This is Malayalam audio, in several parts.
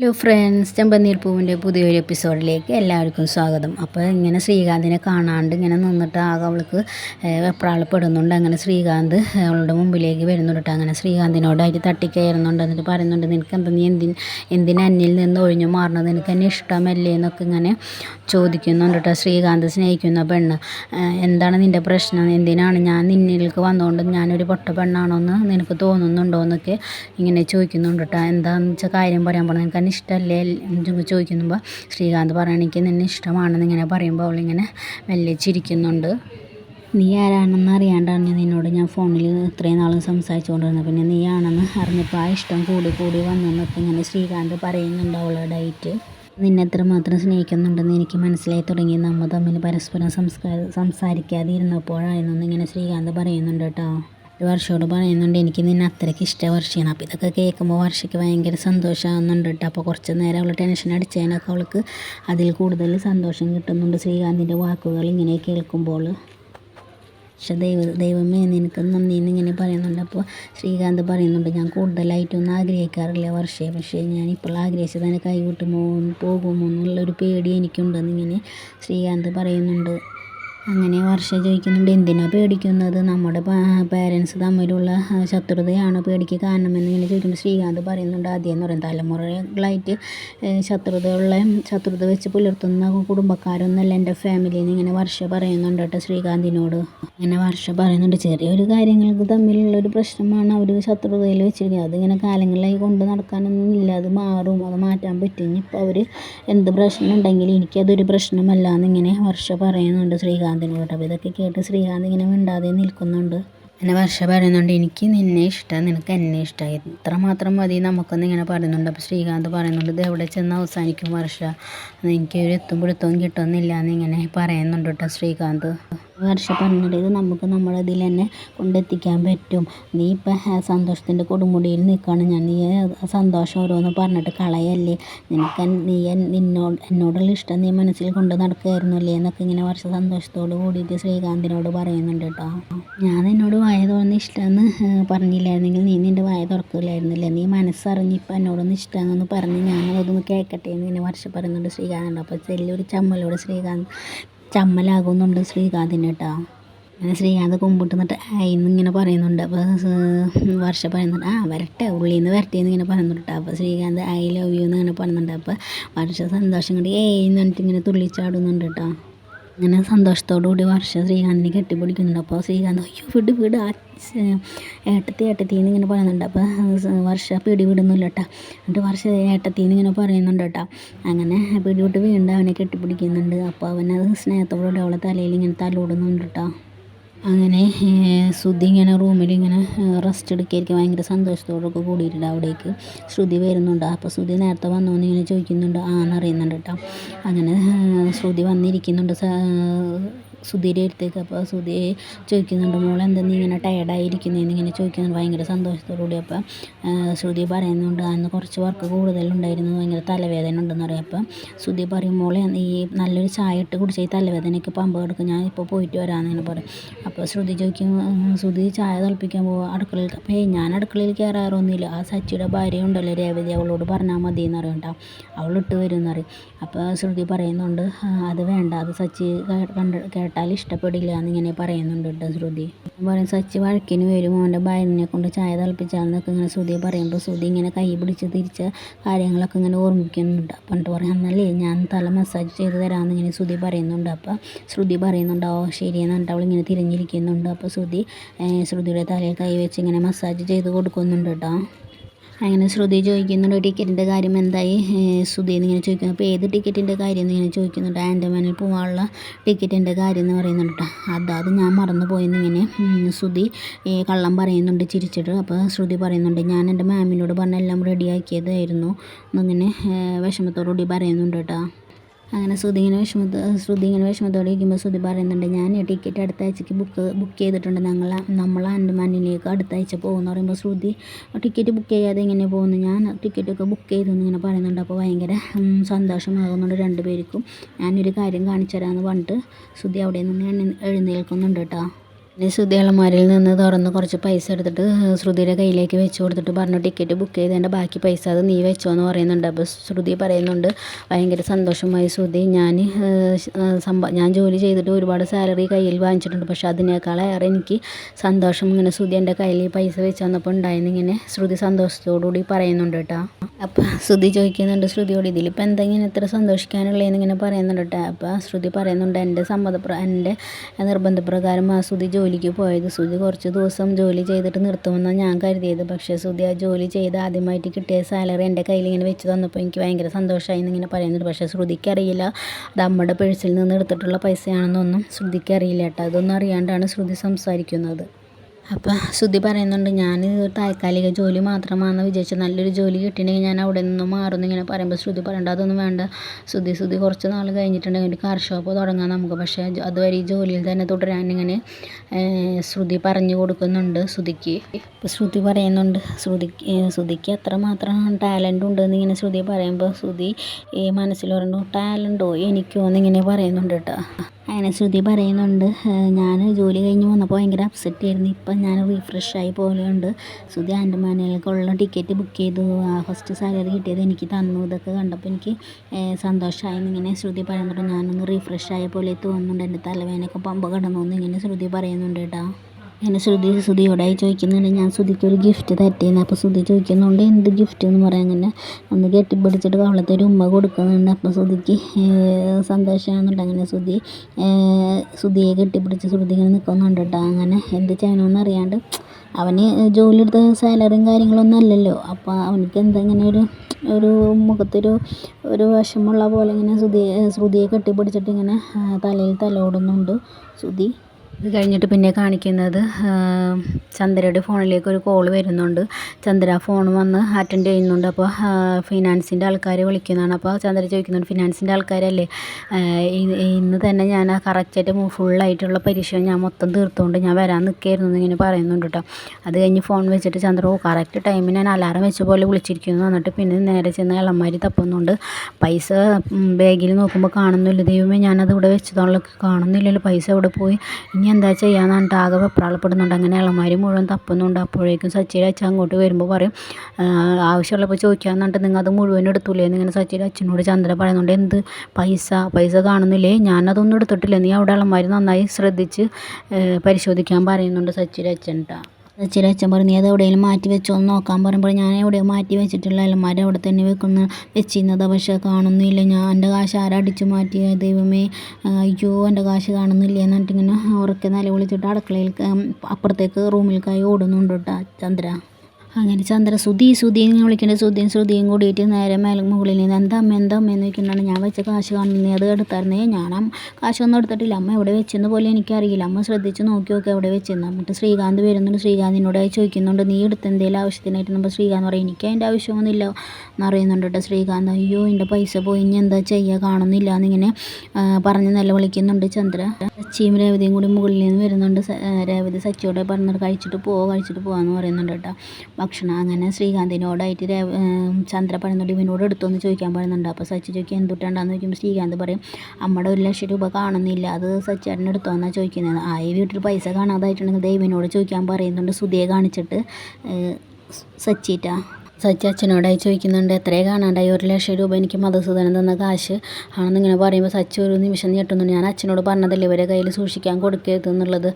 ഹലോ ഫ്രണ്ട്സ് ചെമ്പന്നീർ പൂവിന്റെ പുതിയൊരു എപ്പിസോഡിലേക്ക് എല്ലാവർക്കും സ്വാഗതം. അപ്പോൾ ഇങ്ങനെ ശ്രീകാന്തിനെ കാണാണ്ട് ഇങ്ങനെ നിന്നിട്ട് ആകെ അവൾക്ക് വെപ്രാളപ്പെടുന്നുണ്ട്. അങ്ങനെ ശ്രീകാന്ത് അവളുടെ മുമ്പിലേക്ക് വരുന്നുണ്ട് അങ്ങനെ ശ്രീകാന്തിനോടായിട്ട് തട്ടിക്കയറുന്നുണ്ട്. എന്നിട്ട് പറയുന്നുണ്ട് നിനക്ക് എന്താ നീ എന്തിന് എന്തിനാ അന്നിൽ നിന്ന് ഒഴിഞ്ഞു മാറണത് നിനക്ക് എന്നെ ഇഷ്ടമല്ലേ? എന്നൊക്കെ ഇങ്ങനെ ചോദിക്കുന്നുണ്ട് കേട്ടോ. ശ്രീകാന്ത് സ്നേഹിക്കുന്ന പെണ്ണ് എന്താണ് നിന്റെ പ്രശ്നം? എന്തിനാണ് ഞാൻ നിന്നിലേക്ക് വന്നുകൊണ്ട് ഞാനൊരു പൊട്ട പെണ്ണാണോ? എന്ന് നിനക്ക് തോന്നുന്നുണ്ടോ എന്നൊക്കെ ഇങ്ങനെ ചോദിക്കുന്നുണ്ട് കേട്ടോ. എന്താണെന്ന് വെച്ചാൽ കാര്യം പറയാൻ പറഞ്ഞു നിനക്ക് ഇഷ്ടമല്ലേ ചോദിക്കുമ്പോൾ ശ്രീകാന്ത് എനിക്ക് നിന്നെ ഇഷ്ടമാണെന്ന് ഇങ്ങനെ പറയുമ്പോൾ അവളിങ്ങനെ മെല്ലെ ചിരിക്കുന്നുണ്ട് നീ ആരാണെന്ന് അറിയാണ്ടാണ് ഞാൻ നിന്നോട് ഞാൻ ഫോണിൽ ഇത്രയും നാളും സംസാരിച്ചുകൊണ്ടിരുന്നത് പിന്നെ നീ ആണെന്ന് അറിഞ്ഞപ്പോൾ ആ ഇഷ്ടം കൂടി കൂടി വന്നെന്നൊക്കെ ഇങ്ങനെ ശ്രീകാന്ത് പറയുന്നുണ്ട് അവളുടെ ഡേറ്റ് നിന്നെ എത്രമാത്രം സ്നേഹിക്കുന്നുണ്ടെന്ന് എനിക്ക് മനസ്സിലായി തുടങ്ങി. നമ്മൾ തമ്മിൽ പരസ്പരം സംസ്കാര സംസാരിക്കാതെ ഇരുന്നപ്പോഴായിരുന്നു ഇങ്ങനെ ശ്രീകാന്ത് പറയുന്നുണ്ട് കേട്ടോ. ഒരു വർഷയോട് പറയുന്നുണ്ട് എനിക്ക് നിന്നെ അത്രയ്ക്ക് ഇഷ്ടം വർഷയാണ് അപ്പോൾ ഇതൊക്കെ കേൾക്കുമ്പോൾ വർഷയ്ക്ക് ഭയങ്കര സന്തോഷമാകുന്നുണ്ട് കേട്ടോ അപ്പോൾ കുറച്ച് നേരം അവൾ ടെൻഷൻ അടിച്ചതിനൊക്കെ അവൾക്ക് അതിൽ കൂടുതൽ സന്തോഷം കിട്ടുന്നുണ്ട്. ശ്രീകാന്തിന്റെ വാക്കുകൾ ഇങ്ങനെ കേൾക്കുമ്പോൾ. പക്ഷെ ദൈവ ദൈവമേ നിനക്ക് നന്ദി എന്നിങ്ങനെ പറയുന്നുണ്ട്. അപ്പോൾ ശ്രീകാന്ത് പറയുന്നുണ്ട് ഞാൻ കൂടുതലായിട്ടൊന്നും ആഗ്രഹിക്കാറില്ല വർഷയെ പക്ഷേ ഞാൻ ഇപ്പോൾ ആഗ്രഹിച്ചത് തന്നെ കൈവിട്ട് പോകുമോ എന്നുള്ളൊരു പേടി എനിക്കുണ്ടെന്നിങ്ങനെ ശ്രീകാന്ത് പറയുന്നുണ്ട്. അങ്ങനെ വർഷ ചോദിക്കുന്നുണ്ട് എന്തിനാണ് പേടിക്കുന്നത്? നമ്മുടെ പേരൻസ് തമ്മിലുള്ള ശത്രുതയാണ് പേടിക്ക് കാരണമെന്ന് ഇങ്ങനെ ചോദിക്കുമ്പോൾ ശ്രീകാന്ത് പറയുന്നുണ്ട്. ആദ്യം എന്ന് പറയുന്നത് തലമുറകളായിട്ട് ശത്രുതയുള്ള ശത്രുത വെച്ച് പുലർത്തുന്ന കുടുംബക്കാരൊന്നുമല്ല എന്റെ ഫാമിലിയിൽ നിന്ന് ഇങ്ങനെ വർഷ പറയുന്നുണ്ട് കേട്ടോ ശ്രീകാന്തിനോട്. ഇങ്ങനെ വർഷ പറയുന്നുണ്ട്. ചെറിയൊരു കാര്യങ്ങൾക്ക് തമ്മിലുള്ള ഒരു പ്രശ്നമാണ് അവർ ശത്രുതയിൽ വെച്ചിരിക്കുന്നത്. അതിങ്ങനെ കാലങ്ങളിലായി കൊണ്ട് നടക്കാനൊന്നും ഇല്ല. അത് മാറും അത് മാറ്റാൻ പറ്റും. ഇനിയിപ്പോൾ അവർ എന്ത് പ്രശ്നം ഉണ്ടെങ്കിലും എനിക്കതൊരു പ്രശ്നമല്ല എന്നിങ്ങനെ വർഷ പറയുന്നുണ്ട് ശ്രീകാന്ത്. ശ്രീകാന്തിനോട് അപ്പോൾ ഇതൊക്കെ കേട്ട് ശ്രീകാന്ത് ഇങ്ങനെ മിണ്ടാതെ നിൽക്കുന്നുണ്ട്. എന്നെ വർഷ പറയുന്നുണ്ട് എനിക്ക് നിന്നെ ഇഷ്ടം നിനക്ക് എന്നെ ഇഷ്ടമായി ഇത്ര മാത്രം മതി നമുക്കൊന്ന് ഇങ്ങനെ പറയുന്നുണ്ട്. അപ്പോൾ ശ്രീകാന്ത് പറയുന്നുണ്ട് ഇത് എവിടെ ചെന്ന് അവസാനിക്കും വർഷ. എനിക്ക് ഒരു എത്തും പിടുത്തവും കിട്ടുന്നില്ല എന്നിങ്ങനെ പറയുന്നുണ്ട് കേട്ടോ ശ്രീകാന്ത്. വർഷ പറഞ്ഞത് നമുക്ക് നമ്മളതിൽ തന്നെ കൊണ്ടെത്തിക്കാൻ പറ്റും. നീ ഇപ്പം സന്തോഷത്തിന്റെ കൊടുമുടിയിൽ നിൽക്കുകയാണ് ഞാൻ നീ സന്തോഷം ഓരോന്ന് പറഞ്ഞിട്ട് കളയല്ലേ? നിനക്ക് നീ നിന്നോട് എന്നോടുള്ള ഇഷ്ടം നീ മനസ്സിൽ കൊണ്ട് നടക്കുകയായിരുന്നല്ലേ എന്നൊക്കെ ഇങ്ങനെ വർഷ സന്തോഷത്തോട് കൂടിയിട്ട് ശ്രീകാന്തിനോട് പറയുന്നുണ്ട് കേട്ടോ. ഞാൻ എന്നോട് വായ തുറന്ന് ഇഷ്ടമെന്ന് പറഞ്ഞില്ലായിരുന്നെങ്കിൽ നീ നിന്റെ വായ തുറക്കില്ലായിരുന്നില്ലേ? നീ മനസ്സറിഞ്ഞ് ഇപ്പം എന്നോടൊന്ന് ഇഷ്ടമാണെന്ന് പറഞ്ഞ് ഞാനതൊന്ന് കേൾക്കട്ടെ എന്ന് ഇങ്ങനെ വർഷ പറയുന്നുണ്ട് ശ്രീകാന്ത് അപ്പോൾ ചെല്ലൊരു ചമ്മലോട് ശ്രീകാന്ത് ചമ്മലാകുന്നുണ്ട് ശ്രീകാന്തിന് കേട്ടോ. അങ്ങനെ ശ്രീകാന്ത് കുമ്പിട്ട് നിന്നിട്ട് ആയിന്ന് ഇങ്ങനെ പറയുന്നുണ്ട് അപ്പോൾ വർഷ പറയുന്നുണ്ട്. ആ വരട്ടെ ഉള്ളിൽ നിന്ന് വരട്ടെ എന്ന് ഇങ്ങനെ പറയുന്നുണ്ട് അപ്പോൾ ശ്രീകാന്ത് ഐ ലവ് യു എന്ന് ഇങ്ങനെ പറയുന്നുണ്ട്. അപ്പോൾ വർഷ സന്തോഷം കൊണ്ട് ഏയ് എന്ന് പറഞ്ഞിട്ട് ഇങ്ങനെ തുള്ളിച്ചാടുന്നുണ്ട് കേട്ടോ. അങ്ങനെ സന്തോഷത്തോടു കൂടി വർഷ ശ്രീകാന്തിനെ കെട്ടിപ്പിടിക്കുന്നുണ്ട്. അപ്പോൾ ശ്രീകാന്ത് അയ്യോ വിട് വിട് ആ ഏട്ടത്തി ഏട്ടത്തി എന്നിങ്ങനെ പറയുന്നുണ്ട്. അപ്പോൾ വർഷ പിടി വിടുന്നില്ല കേട്ടോ എന്നിട്ട് വർഷ ഏട്ടത്തി ഇങ്ങനെ പറയുന്നുണ്ട് കേട്ടോ അങ്ങനെ പിടിവിട്ട് വീണ്ടും അവനെ കെട്ടിപ്പിടിക്കുന്നുണ്ട്. അപ്പോൾ അവനത് സ്നേഹത്തോടെ അവളെ തലയിൽ ഇങ്ങനെ തലോടുന്നുണ്ട് കേട്ടോ അങ്ങനെ ശ്രുതി ഇങ്ങനെ റൂമിൽ ഇങ്ങനെ റെസ്റ്റ് എടുക്കുകയായിരിക്കും ഭയങ്കര സന്തോഷത്തോടൊക്കെ കൂടിയിട്ടുണ്ട് അവിടേക്ക്. ശ്രുതി വരുന്നുണ്ട്. അപ്പോൾ ശ്രുതി നേരത്തെ വന്നോ എന്ന് ഇങ്ങനെ ചോദിക്കുന്നുണ്ട്. ആ എന്നറിയുന്നുണ്ട് കേട്ടോ അങ്ങനെ ശ്രുതി വന്നിരിക്കുന്നുണ്ട് സുധീരെ അടുത്തേക്ക് അപ്പോൾ സുധി ചോദിക്കുന്നുണ്ട് മോൾ എന്താ നീ ഇങ്ങനെ ടയർഡായിരിക്കുന്നതെന്ന് ഇങ്ങനെ ചോദിക്കുന്നുണ്ട് ഭയങ്കര സന്തോഷത്തോടു കൂടി അപ്പം ശ്രുതി പറയുന്നുണ്ട് അന്ന് കുറച്ച് വർക്ക് കൂടുതലുണ്ടായിരുന്നു ഭയങ്കര തലവേദന ഉണ്ടെന്ന് പറയും. അപ്പം സുധീർ പറയും മോളെ ഈ നല്ലൊരു ചായ ഇട്ട് കുടിച്ചാൽ ഈ തലവേദനയ്ക്ക് പമ്പ് കിടക്കും ഞാൻ ഇപ്പോൾ പോയിട്ട് വരാമെന്ന് പറയും. അപ്പോൾ ശ്രുതി ചോദിക്കും ശ്രുതി ചായ തിളപ്പിക്കാൻ പോകും അടുക്കളയിൽ അപ്പോൾ ഏയ് ഞാൻ അടുക്കളയിൽ കയറാറൊന്നുമില്ല ആ സച്ചിയുടെ ഭാര്യ ഉണ്ടല്ലോ രേവതി അവളോട് പറഞ്ഞാൽ മതി എന്ന് പറയും കേട്ടോ അവൾ വരും എന്ന് പറയും. അപ്പോൾ ശ്രുതി പറയുന്നുണ്ട് അത് വേണ്ട അത് സച്ചി കണ്ട് കേട്ടാൽ ഇഷ്ടപ്പെടില്ല എന്നിങ്ങനെ പറയുന്നുണ്ട് കേട്ടോ ശ്രുതി. പറയും സച്ചി വഴക്കിന് വരും. അവന്റെ ഭാര്യനെ കൊണ്ട് ചായ തിളപ്പിച്ചാലെന്നൊക്കെ ഇങ്ങനെ ശ്രുതി പറയുമ്പോൾ ശ്രുതി ഇങ്ങനെ കൈ പിടിച്ച് തിരിച്ച കാര്യങ്ങളൊക്കെ ഇങ്ങനെ ഓർമ്മിക്കുന്നുണ്ട്. അപ്പം എന്നിട്ട് പറയും എന്നല്ലേ ഞാൻ തല മസാജ് ചെയ്ത് തരാമെന്ന് ഇങ്ങനെ ശ്രുതി പറയുന്നുണ്ട്. അപ്പോൾ ശ്രുതി പറയുന്നുണ്ട് ഓ ശരിയെന്ന് പറഞ്ഞിട്ട് അവളിങ്ങനെ തിരിഞ്ഞിരിക്കുന്നുണ്ട്. അപ്പോൾ ശ്രുതി ശ്രുതിയുടെ തലയിൽ കൈ വെച്ച് ഇങ്ങനെ മസാജ് ചെയ്ത് കൊടുക്കുന്നുണ്ട് കേട്ടോ. അങ്ങനെ ശ്രുതി ചോദിക്കുന്നുണ്ട് ടിക്കറ്റിന്റെ കാര്യം എന്തായി? ശ്രുതി എന്നിങ്ങനെ ചോദിക്കുന്നു. അപ്പോൾ ഏത് ടിക്കറ്റിന്റെ കാര്യം? എന്നിങ്ങനെ ചോദിക്കുന്നുണ്ട്. ആൻഡമാനിൽ പോകാനുള്ള ടിക്കറ്റിന്റെ കാര്യം എന്ന് പറയുന്നുണ്ട് അതാത് ഞാൻ മറന്നു പോയെന്നിങ്ങനെ ശ്രുതി കള്ളം പറയുന്നുണ്ട് ചിരിച്ചിട്ട്. അപ്പോൾ ശ്രുതി പറയുന്നുണ്ട് ഞാൻ എന്റെ മാമിനോട് പറഞ്ഞെല്ലാം റെഡിയാക്കിയതായിരുന്നു എന്നിങ്ങനെ വിഷമത്തോടുകൂടി പറയുന്നുണ്ട് കേട്ടോ അങ്ങനെ ശ്രുതി ഇങ്ങനെ വിഷമത്തോ ശ്രുതി ഇങ്ങനെ വിഷമത്തോടെ ഇരിക്കുമ്പോൾ ശ്രുതി പറയുന്നുണ്ട് ഞാൻ ടിക്കറ്റ് അടുത്ത ആഴ്ചക്ക് ബുക്ക് ബുക്ക് ചെയ്തിട്ടുണ്ട്. ഞങ്ങൾ നമ്മൾ അൻഡമാനിലേക്ക് അടുത്ത ആഴ്ച പോകുമെന്ന് പറയുമ്പോൾ ശ്രുതി ടിക്കറ്റ് ബുക്ക് ചെയ്യാതെ ഇങ്ങനെ പോകുന്നു? ഞാൻ ടിക്കറ്റൊക്കെ ബുക്ക് ചെയ്തു ഇങ്ങനെ പറയുന്നുണ്ട്. അപ്പോൾ ഭയങ്കര സന്തോഷമാകുന്നുണ്ട് രണ്ടുപേർക്കും. ഞാനൊരു കാര്യം കാണിച്ചു തരാമെന്ന് പറഞ്ഞിട്ട് ശ്രുതി അവിടെ നിന്ന് എഴുന്നേൽക്കുന്നുണ്ട് കേട്ടോ പിന്നെ ശ്രുതി അലമാരയിൽ നിന്ന് തുറന്ന് കുറച്ച് പൈസ എടുത്തിട്ട് ശ്രുതിയുടെ കയ്യിലേക്ക് വെച്ച് കൊടുത്തിട്ട് പറഞ്ഞു ടിക്കറ്റ് ബുക്ക് ചെയ്തതിന്റെ ബാക്കി പൈസ അത് നീ വെച്ചോ എന്ന് പറയുന്നുണ്ട്. അപ്പോൾ ശ്രുതി പറയുന്നുണ്ട് ഭയങ്കര സന്തോഷമായി ശ്രുതി ഞാൻ സമ്പ ഞാൻ ജോലി ചെയ്തിട്ട് ഒരുപാട് സാലറി കയ്യിൽ വാങ്ങിച്ചിട്ടുണ്ട് പക്ഷെ അതിനേക്കാളേറെ എനിക്ക് സന്തോഷം ഇങ്ങനെ ശ്രുതി എന്റെ കയ്യിൽ പൈസ വെച്ച് തന്നപ്പോൾ ഉണ്ടായിരുന്നിങ്ങനെ ശ്രുതി സന്തോഷത്തോടുകൂടി പറയുന്നുണ്ട് കേട്ടോ. അപ്പോൾ ശ്രുതി ചോദിക്കുന്നുണ്ട് ശ്രുതിയോട് ഇതിലിപ്പോൾ എന്താ ഇങ്ങനെ ഇത്ര സന്തോഷിക്കാനുള്ളതെന്ന് ഇങ്ങനെ പറയുന്നുണ്ട് കേട്ടോ. അപ്പോൾ ശ്രുതി പറയുന്നുണ്ട് എന്റെ സമ്മതപ്ര എന്റെ നിർബന്ധപ്രകാരം ആ ശ്രുതി ജോലിക്ക് പോയത്. സുധി കുറച്ച് ദിവസം ജോലി ചെയ്തിട്ട് നിർത്തുമെന്നാണ് ഞാൻ കരുതിയത്. പക്ഷേ സുധി ആ ജോലി ചെയ്ത് ആദ്യമായിട്ട് കിട്ടിയ സാലറി എന്റെ കയ്യിൽ ഇങ്ങനെ വെച്ച് തന്നപ്പോൾ എനിക്ക് ഭയങ്കര സന്തോഷമായി എന്നിങ്ങനെ പറയുന്നുണ്ട്. പക്ഷേ ശ്രുതിക്കറിയില്ല. അത് അമ്മയുടെ പേഴ്സിൽ നിന്ന് എടുത്തിട്ടുള്ള പൈസയാണെന്നൊന്നും ശ്രുതിക്കറിയില്ല കേട്ടോ. അതൊന്നും അറിയാണ്ടാണ് ശ്രുതി സംസാരിക്കുന്നത്. അപ്പോൾ ശ്രുതി പറയുന്നുണ്ട് ഞാൻ താൽക്കാലിക ജോലി മാത്രമാണെന്ന് വിചാരിച്ചത് നല്ലൊരു ജോലി കിട്ടിയിട്ടുണ്ടെങ്കിൽ ഞാൻ അവിടെ നിന്നും മാറുന്നു ഇങ്ങനെ പറയുമ്പോൾ ശ്രുതി പറയണ്ട അതൊന്നും വേണ്ട. ശ്രുതി ശ്രുതി കുറച്ച് നാൾ കഴിഞ്ഞിട്ടുണ്ടെങ്കിൽ ഒരു കാർ ഷോപ്പ് തുടങ്ങാം നമുക്ക്. പക്ഷേ അതുവരെ ഈ ജോലിയിൽ തന്നെ തുടരാൻ ഇങ്ങനെ ശ്രുതി പറഞ്ഞു കൊടുക്കുന്നുണ്ട് ശ്രുതിക്ക് ഇപ്പോൾ ശ്രുതി പറയുന്നുണ്ട് ശ്രുതിക്ക് ശ്രുതിക്ക് എത്രമാത്രം ടാലന്റ് ഉണ്ടെന്ന് ഇങ്ങനെ ശ്രുതി പറയുമ്പോൾ ശ്രുതി പറയുന്നു ടാലന്റോ എനിക്കോ? എന്നിങ്ങനെ പറയുന്നുണ്ട് കേട്ടോ. അങ്ങനെ ശ്രുതി പറയുന്നുണ്ട് ഞാൻ ജോലി കഴിഞ്ഞ് വന്നപ്പോൾ ഭയങ്കര അപ്സെറ്റ് ആയിരുന്നു. ഇപ്പം ഞാൻ റീഫ്രഷ് ആയി പോലെയുണ്ട് ശ്രുതി ആൻഡമാനിലേക്കുള്ള ടിക്കറ്റ് ബുക്ക് ചെയ്തു. ഫസ്റ്റ് സാലറി കിട്ടിയത് എനിക്ക് തന്നു. ഇതൊക്കെ കണ്ടപ്പോൾ എനിക്ക് സന്തോഷമായി ഇങ്ങനെ ശ്രുതി പറയുന്നുണ്ട് ഞാനൊന്ന് റീഫ്രഷ് ആയ പോലെ തോന്നുന്നുണ്ട്. എന്റെ തലവേനൊക്കെ പമ്പ കടന്നു എന്നിങ്ങനെ ശ്രുതി പറയുന്നുണ്ട് കേട്ടോ അങ്ങനെ ശ്രുതി ശ്രുതിയോടായി ചോദിക്കുന്നുണ്ട്. ഞാൻ ശ്രുതിക്ക് ഒരു ഗിഫ്റ്റ് തരട്ടേന്ന്. അപ്പോൾ ശ്രുതി ചോദിക്കുന്നുണ്ട് എന്ത് ഗിഫ്റ്റ് എന്ന് പറയാൻ അങ്ങനെ അന്ന് കെട്ടിപ്പിടിച്ചിട്ട് കവളത്തെ ഒരു ഉമ്മ കൊടുക്കുന്നുണ്ട്. അപ്പോൾ ശ്രുതിക്ക് സന്തോഷമാകുന്നുണ്ട് അങ്ങനെ ശ്രുതി ശ്രുതിയെ കെട്ടിപ്പിടിച്ച് ശ്രുതി ഇങ്ങനെ നിൽക്കുന്നുണ്ട് കേട്ടോ അങ്ങനെ എന്ത് ചെയ്യണമെന്ന് അറിയാണ്ട് അവന് ജോലി എടുത്ത സാലറിയും കാര്യങ്ങളൊന്നും അല്ലല്ലോ. അപ്പോൾ അവനക്ക് എന്താ ഇങ്ങനെ ഒരു ഒരു മുഖത്തൊരു ഒരു വിഷമുള്ള പോലെ ഇങ്ങനെ ശ്രുതിയെ ശ്രുതിയെ കെട്ടിപ്പിടിച്ചിട്ട് ഇങ്ങനെ തലയിൽ തലോടുന്നുണ്ട് ശ്രുതി. ഇത് കഴിഞ്ഞിട്ട് പിന്നെ കാണിക്കുന്നത് ചന്ദ്രയുടെ ഫോണിലേക്ക് ഒരു കോൾ വരുന്നുണ്ട്. ചന്ദ്ര ഫോൺ വന്ന് അറ്റൻഡ് ചെയ്യുന്നുണ്ട്. അപ്പോൾ ഫിനാൻസിന്റെ ആൾക്കാർ വിളിക്കുന്നതാണ്. അപ്പോൾ ചന്ദ്ര ചോദിക്കുന്നുണ്ട് ഫിനാൻസിന്റെ ആൾക്കാരല്ലേ? ഇന്ന് തന്നെ ഞാൻ ആ കറക്റ്റായിട്ട് ഫുള്ളായിട്ടുള്ള പരീക്ഷ ഞാൻ മൊത്തം തീർത്തുകൊണ്ട് ഞാൻ വരാൻ നിൽക്കുകയായിരുന്നു ഇങ്ങനെ പറയുന്നുണ്ട് കേട്ടോ അത് കഴിഞ്ഞ് ഫോൺ വെച്ചിട്ട് ചന്ദ്ര ഓ കറക്റ്റ് ടൈമിന് ഞാൻ അലാറം വെച്ച പോലെ വിളിച്ചിരിക്കുന്നു. എന്നിട്ട് പിന്നെ നേരെ ചെന്ന് ഇളമാരി തപ്പുന്നുണ്ട്. പൈസ ബാഗിൽ നോക്കുമ്പോൾ കാണുന്നില്ല. ദൈവമേ ഞാനത് ഇവിടെ വെച്ചതാണല്ലോ കാണുന്നില്ലല്ലോ. പൈസ എവിടെ പോയി? ഇനി എന്താ ചെയ്യാന്ന് പറഞ്ഞിട്ട് ആകെ വെപ്രാളപ്പെടുന്നുണ്ട്. അങ്ങനെ ഇളമാരി മുഴുവൻ തപ്പുന്നുണ്ട്. അപ്പോഴേക്കും സച്ചിയുടെ അച്ഛൻ അങ്ങോട്ട് വരുമ്പോൾ പറയും ആവശ്യമുള്ളപ്പോൾ ചോദിക്കാന്ന് പറഞ്ഞിട്ട് നിങ്ങൾ അത് മുഴുവൻ എടുത്തൂലേ എന്നിങ്ങനെ സച്ചിയുടെ അച്ഛനോട് ചന്ദ്ര പറയുന്നുണ്ട് എന്ത് പൈസ? പൈസ കാണുന്നില്ലേ? ഞാനതൊന്നും എടുത്തിട്ടില്ല. നീ അവിടെ ഇളമാരി നന്നായി ശ്രദ്ധിച്ച് പരിശോധിക്കാൻ പറയുന്നുണ്ട് സച്ചിയുടെ അച്ഛൻ സച്ചിയുടെ അച്ഛൻ പറഞ്ഞു നീ അത് എവിടെയെങ്കിലും മാറ്റി വെച്ചോ? എന്ന് നോക്കാൻ പറയുമ്പോൾ ഞാൻ എവിടെയോ മാറ്റി വെച്ചിട്ടുള്ള അലമാര അവിടെ തന്നെ വെക്കുന്ന വെച്ചിരുന്നത് പക്ഷേ കാണുന്നില്ല. ഞാൻ എന്റെ കാശ് ആരടിച്ചു മാറ്റിയ? ദൈവമേ അയ്യോ എന്റെ കാശ് കാണുന്നില്ല? എന്നിട്ടിങ്ങനെ ഉറക്കെ നിലവിളിച്ചിട്ട് അടുക്കളയിൽ അപ്പുറത്തേക്ക് റൂമിലേക്കായി ഓടുന്നുണ്ട് കേട്ടോ ചന്ദ്ര. അങ്ങനെ ചന്ദ്ര സുധി സുധി എന്ന് വിളിക്കേണ്ട. സുധിയും ശ്രുതിയും കൂടിയിട്ട് നേരെ മേലെ മുകളിൽ നിന്ന് എന്താ അമ്മ എന്താ അമ്മ എന്ന് ഞാൻ വെച്ച കാശ് കാണുന്നത് അത് എടുത്തായിരുന്നേ. ഞാൻ കാശൊന്നും എടുത്തിട്ടില്ല. അമ്മ എവിടെ വെച്ചെന്ന് പോലെ എനിക്കറിയില്ല. അമ്മ ശ്രദ്ധിച്ച് നോക്കി നോക്കി എവിടെ വെച്ചെന്ന്. എന്നിട്ട് ശ്രീകാന്ത് വരുന്നുണ്ട്. ശ്രീകാന്തിനോട് ചോദിക്കുന്നുണ്ട്. നീ എടുത്ത് എന്തെങ്കിലും ആവശ്യത്തിനായിട്ട്? നമ്മൾ ശ്രീകാന്ത് പറയും എനിക്ക് അതിന്റെ ആവശ്യമൊന്നുമില്ല. എന്നറിയുന്നുണ്ട് കേട്ടോ ശ്രീകാന്ത്. അയ്യോ എന്റെ പൈസ പോയി ഇനി എന്താ ചെയ്യുക? കാണുന്നില്ല എന്നിങ്ങനെ പറഞ്ഞ് നല്ല വിളിക്കുന്നുണ്ട് ചന്ദ്ര. സച്ചിയും രേവതിയും കൂടി മുകളിൽ നിന്ന് വരുന്നുണ്ട്. രേവതി സച്ചിയോടെ പറഞ്ഞിട്ട് കഴിച്ചിട്ട് പോവോ കഴിച്ചിട്ട് പോവാന്ന് പറയുന്നുണ്ട് കേട്ടോ. ഭക്ഷണം അങ്ങനെ ശ്രീകാന്തിനോടായിട്ട് ചന്ദ്ര പറയുന്നുണ്ട് ഇവനോട് എടുത്തോന്ന് ചോദിക്കാൻ പറയുന്നുണ്ട്. അപ്പോൾ സച്ചി ചോദിക്കുക എന്തുട്ടാണ്ടാന്ന്? ചോദിക്കുമ്പോൾ ശ്രീകാന്ത് പറയും അമ്മയുടെ ഒരു ലക്ഷം രൂപ കാണുന്നില്ല. അത് സച്ചേട്ടൻ എടുത്തോന്നാണ് ചോദിക്കുന്നത് ആ ഈ വീട്ടിൽ പൈസ കാണാതായിട്ടുണ്ടെങ്കിൽ ദൈവനോട് ചോദിക്കാൻ പറയുന്നുണ്ട്. സുധിയെ കാണിച്ചിട്ട് സച്ചിട്ടാ സച്ചി അയച്ചു ചോദിക്കുന്നുണ്ട് എത്രയാണ് കാണാണ്ടായി? ഒരു ലക്ഷം രൂപ എനിക്ക് മധുസൂദനൻ തന്ന കാശ് ആണെന്നിങ്ങനെ പറയുമ്പോൾ സച്ചി ഒരു നിമിഷം ഞെട്ടുന്നുണ്ട്. ഞാൻ അച്ഛനോട് പറഞ്ഞതല്ലേ ഇവരെ കയ്യിൽ സൂക്ഷിക്കാൻ കൊടുക്കരുത് എന്നുള്ളത്?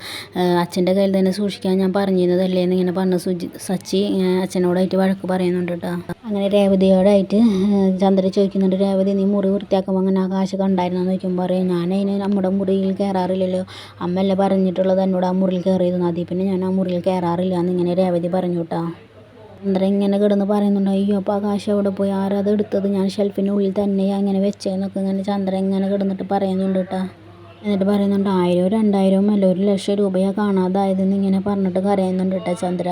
അച്ഛന്റെ കയ്യിൽ തന്നെ സൂക്ഷിക്കാൻ ഞാൻ പറഞ്ഞിരുന്നതല്ലേ എന്നിങ്ങനെ പറഞ്ഞ് സുജി സച്ചി അച്ഛനോടായിട്ട് വഴക്ക് പറയുന്നുണ്ട് കേട്ടോ. അങ്ങനെ രേവതിയോടായിട്ട് ചന്ദ്ര ചോദിക്കുന്നുണ്ട് രേവതി നീ മുറി വൃത്തിയാക്കുമ്പോൾ അങ്ങനെ ആ കാശ് കണ്ടായിരുന്നു? ചോദിക്കുമ്പോൾ പറയും ഞാൻ നമ്മുടെ മുറിയിൽ കയറാറില്ലല്ലോ. അമ്മയല്ലേ പറഞ്ഞിട്ടുള്ളത് എന്നോട് ആ മുറിയിൽ കയറിയിരുന്നു അതിൽ പിന്നെ ഞാൻ ആ മുറിയിൽ കയറാറില്ല എന്നിങ്ങനെ രേവതി പറഞ്ഞു കേട്ടോ. ചന്ദ്ര ഇങ്ങനെ കിടന്ന് പറയുന്നുണ്ട് അയ്യോ അപ്പോൾ ആകാശം അവിടെ പോയി? ആരാ അത് എടുത്തത്? ഞാൻ ഷെൽഫിന്റെ ഉള്ളിൽ തന്നെയാണ് അങ്ങനെ വെച്ചതെന്നൊക്കെ ഇങ്ങനെ ചന്ദ്രൻ ഇങ്ങനെ കിടന്നിട്ട് പറയുന്നുണ്ട് കേട്ടോ എന്നിട്ട് പറയുന്നുണ്ട് ആയിരവും രണ്ടായിരവും അല്ല ഒരു ലക്ഷം രൂപയാണ് കാണാതായതെന്ന് ഇങ്ങനെ പറഞ്ഞിട്ട് കരയുന്നുണ്ട് കേട്ടോ ചന്ദ്ര.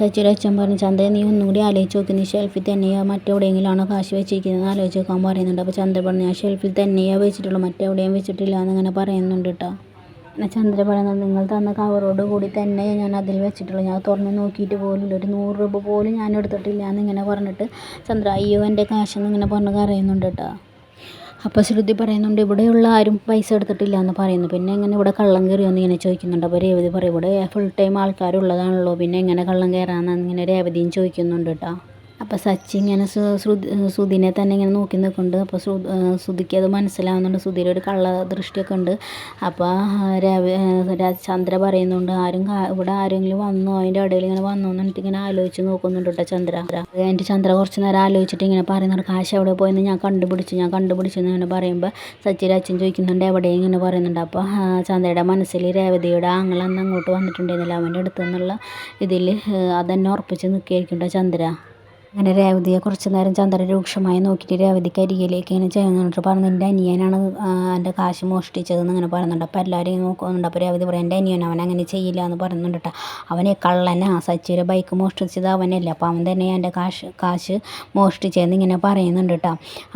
സച്ചിയുടെ അച്ഛൻ പറഞ്ഞു ചന്ദ്ര നീ ഒന്നും കൂടി ആലോചിച്ച് നോക്കി. നീ ഷെൽഫിൽ തന്നെയാ മറ്റെവിടെയെങ്കിലാണോ കാശ് വെച്ചിരിക്കുന്നത് ആലോചിച്ച് നോക്കാൻ പറയുന്നുണ്ട്. അപ്പോൾ ചന്ദ്ര പറഞ്ഞു ഞാൻ ഷെൽഫിൽ തന്നെയാണ് വെച്ചിട്ടുള്ളൂ മറ്റെവിടെയും വെച്ചിട്ടില്ല എന്നിങ്ങനെ പറയുന്നുണ്ട് കേട്ടോ പിന്നെ ചന്ദ്ര പറയുന്നത് നിങ്ങൾ തന്ന കവറോട് കൂടി തന്നെ ഞാൻ അതിൽ വെച്ചിട്ടുള്ളൂ. ഞാൻ തുറന്ന് നോക്കിയിട്ട് പോലും ഒരു നൂറ് രൂപ പോലും ഞാൻ എടുത്തിട്ടില്ല എന്നിങ്ങനെ പറഞ്ഞിട്ട് ചന്ദ്ര അയ്യോ എന്റെ കാശെന്ന് ഇങ്ങനെ പറഞ്ഞ് കരയുന്നുണ്ട് കേട്ടോ അപ്പോൾ ശ്രുതി പറയുന്നുണ്ട് ഇവിടെയുള്ള ആരും പൈസ എടുത്തിട്ടില്ല എന്ന് പറയുന്നു. പിന്നെ എങ്ങനെ ഇവിടെ കള്ളം കയറിയോന്ന് ഇങ്ങനെ ചോദിക്കുന്നുണ്ട്. അപ്പോൾ രേവതി പറയും ഇവിടെ ഫുൾ ടൈം ആൾക്കാരുള്ളതാണല്ലോ. പിന്നെ എങ്ങനെ കള്ളം കയറാമെന്ന് ഇങ്ങനെ രേവതിയും ചോദിക്കുന്നുണ്ട് കേട്ടോ അപ്പോൾ സച്ചി ഇങ്ങനെ സുധിനെ തന്നെ ഇങ്ങനെ നോക്കി നിൽക്കുന്നുണ്ട്. അപ്പോൾ സുധിക്ക് അത് മനസ്സിലാവുന്നുണ്ട്. സുധീരൊരു ഒരു കള്ള ദൃഷ്ടിയൊക്കെ ഉണ്ട്. അപ്പോൾ രവി ചന്ദ്ര പറയുന്നുണ്ട് ആരും ഇവിടെ ആരെങ്കിലും വന്നു? അതിന്റെ ഇടയിൽ ഇങ്ങനെ വന്നോ? എന്നിട്ട് ഇങ്ങനെ ആലോചിച്ച് നോക്കുന്നുണ്ട് കേട്ടോ ചന്ദ്ര. എന്റെ ചന്ദ്ര കുറച്ച് നേരം ആലോചിച്ചിട്ട് ഇങ്ങനെ പറയുന്നുണ്ട് കാശ് എവിടെ പോയെന്ന് ഞാൻ കണ്ടുപിടിച്ചു ഞാൻ കണ്ടുപിടിച്ചു ഇങ്ങനെ പറയുമ്പോൾ സച്ചിയുടെ അച്ഛൻ ചോദിക്കുന്നുണ്ട് എവിടെയും? ഇങ്ങനെ പറയുന്നുണ്ട്. അപ്പോൾ ചന്ദ്രയുടെ മനസ്സിൽ രേവതിയുടെ ആങ്ങളന്ന് അങ്ങോട്ട് വന്നിട്ടുണ്ടായിരുന്നില്ല. അവന്റെ അടുത്തു നിന്നുള്ള ഇതിൽ അതെന്നെ ഉറപ്പിച്ച് നിൽക്കുകയായിരിക്കും കേട്ടോ ചന്ദ്ര. അങ്ങനെ രേവതിയെ കുറച്ച് നേരം ചന്ദ്രൻ രൂക്ഷമായി നോക്കിയിട്ട് രേവതിക്ക് അരികിലേക്ക് ഇങ്ങനെ ചെയ്യുന്നുണ്ട് പറഞ്ഞു എന്റെ അനിയനാണ് എന്റെ കാശ് മോഷ്ടിച്ചതെന്ന് ഇങ്ങനെ പറയുന്നുണ്ട്. അപ്പോൾ എല്ലാവരും നോക്കുന്നുണ്ട്. അപ്പോൾ രേവതി പറയും എന്റെ അനിയൻ അവൻ അങ്ങനെ ചെയ്യില്ല എന്ന് പറയുന്നുണ്ട് കേട്ടോ. അവനെ കള്ളനാ. സച്ചിയുടെ ബൈക്ക് മോഷ്ടിച്ചത് അവനല്ലേ. അപ്പോൾ അവൻ തന്നെ എന്റെ കാശ് കാശ് മോഷ്ടിച്ചതെന്ന് ഇങ്ങനെ പറയുന്നുണ്ട് കേട്ടോ.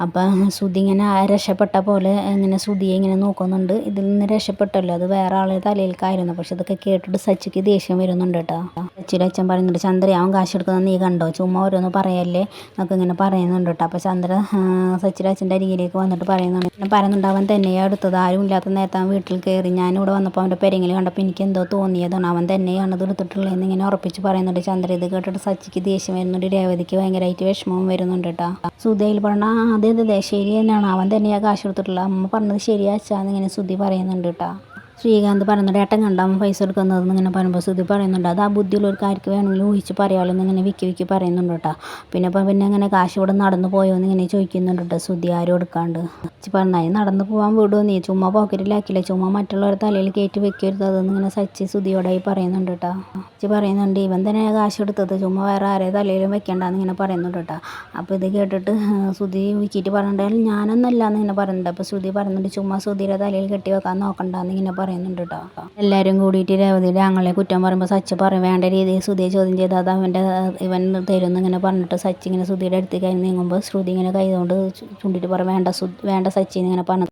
അപ്പോൾ ശ്രുതി ഇങ്ങനെ രക്ഷപ്പെട്ട പോലെ ഇങ്ങനെ ശ്രുതിയെ ഇങ്ങനെ നോക്കുന്നുണ്ട്. ഇതിൽ നിന്ന് രക്ഷപ്പെട്ടല്ലോ. അത് വേറെ ആളെ തലയിൽക്കായിരുന്നു. പക്ഷെ ഇതൊക്കെ കേട്ടിട്ട് സച്ചിക്ക് ദേഷ്യം വരുന്നുണ്ട് കേട്ടോ. സച്ചിയുടെ അച്ഛൻ പറയുന്നുണ്ട് ചന്ദ്രയാവൻ കാശ് എടുക്കുന്നത് നീ കണ്ടോ? ചുമ്മാ ഓരോന്ന് പറയല്ലേ? എന്നൊക്കെ ഇങ്ങനെ പറയുന്നുണ്ട് കേട്ടോ. അപ്പോൾ ചന്ദ്ര സച്ചിരാജന്റെ അരികിലേക്ക് വന്നിട്ട് പറയുന്നുണ്ട്. പിന്നെ പറയുന്നുണ്ട് അവൻ തന്നെയാണ് എടുത്തത് ആരും ഇല്ലാത്ത നേരത്തെ അവൻ വീട്ടിൽ കയറി ഞാനിവിടെ വന്നപ്പോൾ അവന്റെ പെരങ്ങിൽ കണ്ടപ്പോൾ എനിക്ക് എന്തോ തോന്നിയതാണ്. അവൻ തന്നെയാണ് ഇത് എടുത്തിട്ടുള്ളതെന്ന് ഇങ്ങനെ ഉറപ്പിച്ച് പറയുന്നുണ്ട് ചന്ദ്ര. ഇത് കേട്ടിട്ട് സച്ചിക്ക് ദേഷ്യം വരുന്നുണ്ട്. രേവതിക്ക് ഭയങ്കരമായിട്ട് വിഷമവും വരുന്നുണ്ട് കേട്ടോ. സുധയിൽ പറഞ്ഞ അതെ അതെ ശരി തന്നെയാണ്. അവൻ തന്നെയാണ് കാശ് കൊടുത്തിട്ടുള്ളത്. അമ്മ പറഞ്ഞത് ശരിയാച്ചാന്ന് ഇങ്ങനെ സുധി പറയുന്നുണ്ട് കേട്ടോ. ശ്രീകാന്ത് പറയുന്നുണ്ട് ഏട്ടൻ കണ്ടാൽ പൈസ എടുക്കുന്നതെന്ന് ഇങ്ങനെ പറയുമ്പോൾ ശ്രുതി പറയുന്നുണ്ട് അത് ആ ബുദ്ധിയുള്ള ഒരു കാര്യക്ക് വേണമെങ്കിൽ ഊഹിച്ച് പറയാമല്ലോ എന്ന് ഇങ്ങനെ വിക്കി വിക്കി പറയുന്നുണ്ട് കേട്ടോ. പിന്നെ ഇപ്പം പിന്നെ ഇങ്ങനെ കാശ് ഇവിടെ നടന്നു പോയോ എന്ന് ഇങ്ങനെ ചോദിക്കുന്നുണ്ട് കേട്ടോ ശ്രുതി ആരും എടുക്കാണ്ട്. പറഞ്ഞാൽ നടന്നു പോകാൻ വിടുമോ നീ ചുമ്മാ പോക്കറ്റിലാക്കില്ല ചുമ്മാ മറ്റുള്ളവരുടെ തലയിൽ കയറ്റി വെക്കരുത് അതെന്ന് ഇങ്ങനെ സച്ചി ശ്രുതിയോടായി പറയുന്നുണ്ട് കേട്ടോ. സച്ചി പറയുന്നുണ്ട് ഇവൻ തന്നെ കാശ് എടുത്തത് ചുമ്മാ വേറെ ആരെ തലയിലും വെക്കണ്ടെന്ന് ഇങ്ങനെ പറയുന്നുണ്ട് കേട്ടോ. അപ്പോൾ ഇത് കേട്ടിട്ട് ശ്രുതി വിക്കിയിട്ട് പറഞ്ഞിട്ടുണ്ടെങ്കിൽ ഞാനൊന്നല്ല എന്ന് ഇങ്ങനെ പറയുന്നുണ്ട്. അപ്പോൾ ശ്രുതി പറയുന്നുണ്ട് ചുമ്മാ ശ്രുതിയുടെ തലയിൽ കെട്ടി വെക്കാൻ നോക്കണ്ടെന്ന് ഇങ്ങനെ പറയുന്നുണ്ട് കേട്ടോ. എല്ലാവരും കൂടിയിട്ട് രേവതിയുടെ ആങ്ങളെ കുറ്റം പറയുമ്പോൾ സച്ചി പറയും വേണ്ട രീതിയിൽ ശ്രുതിയെ ചോദ്യം ചെയ്ത് അത് അവന്റെ ഇവൻ തരുമെന്ന് ഇങ്ങനെ പറഞ്ഞിട്ട് സച്ചി ഇങ്ങനെ ശ്രുതിയുടെ അടുത്തേക്ക് നീങ്ങുമ്പോൾ ശ്രുതി ഇങ്ങനെ കൈ കൊണ്ട് പറയും വേണ്ട വേണ്ട സച്ചി ഇങ്ങനെ പറഞ്ഞു